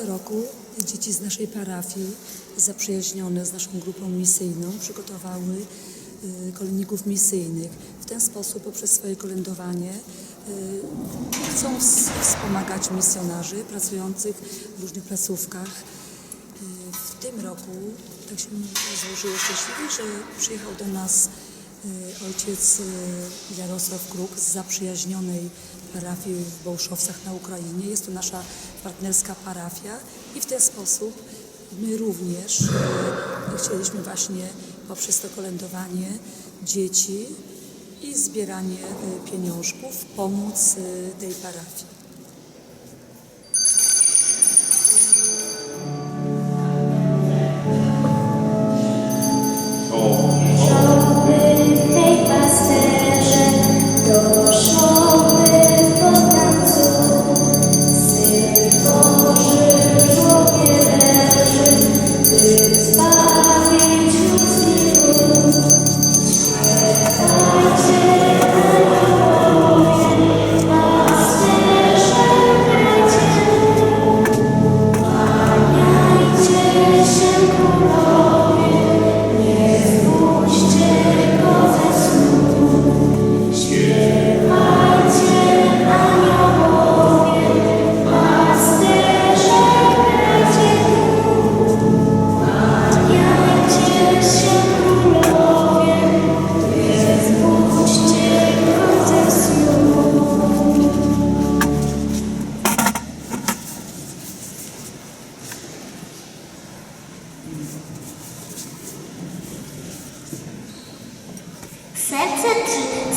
Co roku dzieci z naszej parafii, zaprzyjaźnione z naszą grupą misyjną, przygotowały y, kolędników misyjnych. W ten sposób, poprzez swoje kolędowanie, y, chcą ws- wspomagać misjonarzy pracujących w różnych placówkach. Y, W tym roku tak się złożyło szczęśliwie, że przyjechał do nas ojciec Jarosław Kruk z zaprzyjaźnionej parafii w Bołszowcach na Ukrainie. Jest to nasza partnerska parafia i w ten sposób my również y, chcieliśmy właśnie poprzez to kolędowanie dzieci i zbieranie y, pieniążków pomóc y, tej parafii.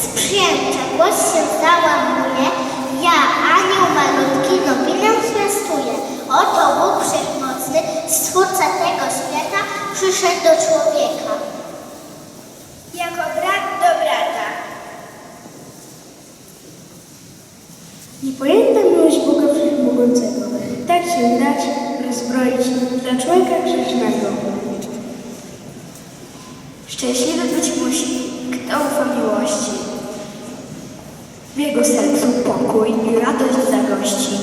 Sprzyjęcia, głos się załamuje, ja, anioł malutki, nowinę zwiastuję. Oto Bóg Wszechmocny, Stwórca tego świata, przyszedł do człowieka. Jako brat do brata. Niepojęta miłość Boga Wszechmogącego, tak się dać, rozbroić dla człowieka grzesznego. Szczęśliwy być musi, kto ufa miłości. W jego sercu pokój i radość zagości.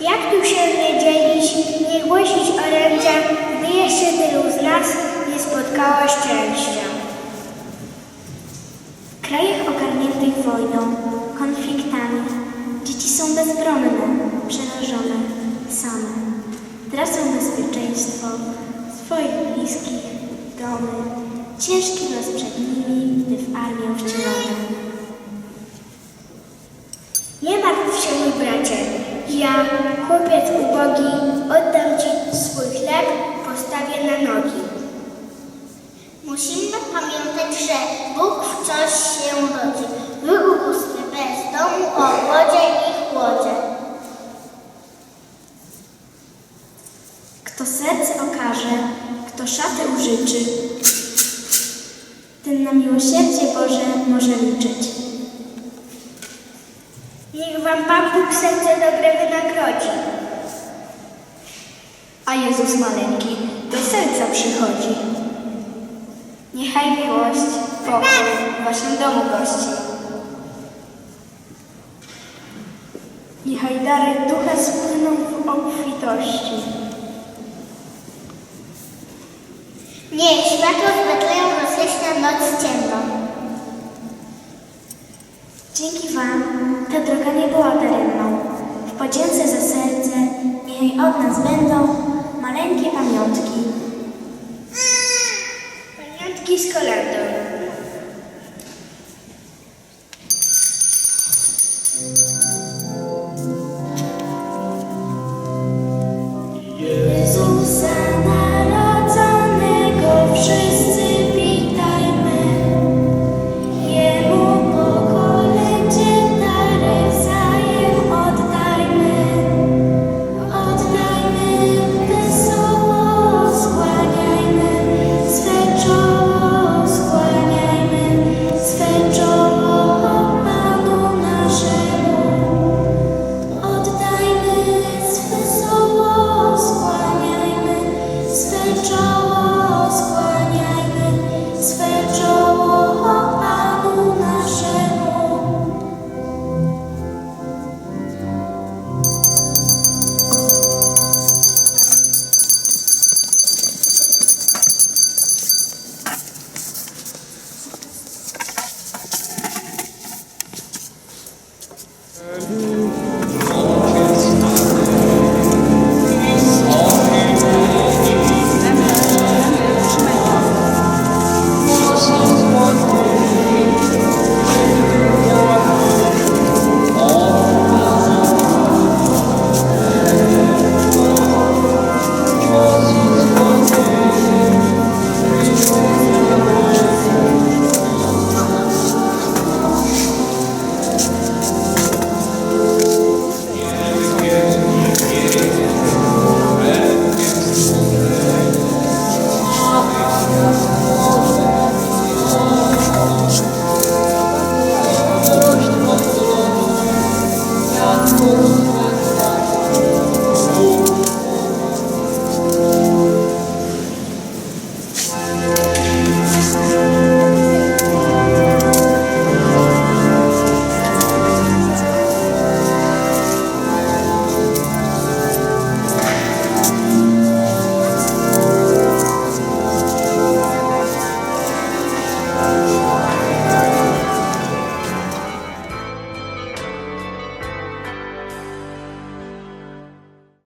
Jak tu się nie dzielić, nie głosić orędzia, gdy jeszcze tylu z nas nie spotkało szczęścia. W krajach ogarniętych wojną, konfliktami, dzieci są bezbronne, przerażone, same. Tracą bezpieczeństwo, swoich bliskich, domy. Ciężki los przed nimi, gdy w armię wcielone. Nie martw się, mój bracie. Ja, chłopiec ubogi, oddam ci swój chleb, postawię na nogi. Musimy pamiętać, że Bóg w coś się rodzi. Wyubóstwy bez domu, o i chłodzie. Kto serce okaże, kto użyczy, ten na miłosierdzie Boże może liczyć. Niech wam Pan Bóg serce dobre wynagrodzi. A Jezus maleńki do serca przychodzi. Niechaj miłość, pokój w waszym domu gości. Niechaj dary ducha spłyną w obfitości. Niech światło z Betlejem rozjaśnia noc ciemną. Dzięki wam ta droga nie była daremną. W podzięce za serce niechaj od nas będą maleńkie pamiątki. Pamiątki z kolędą.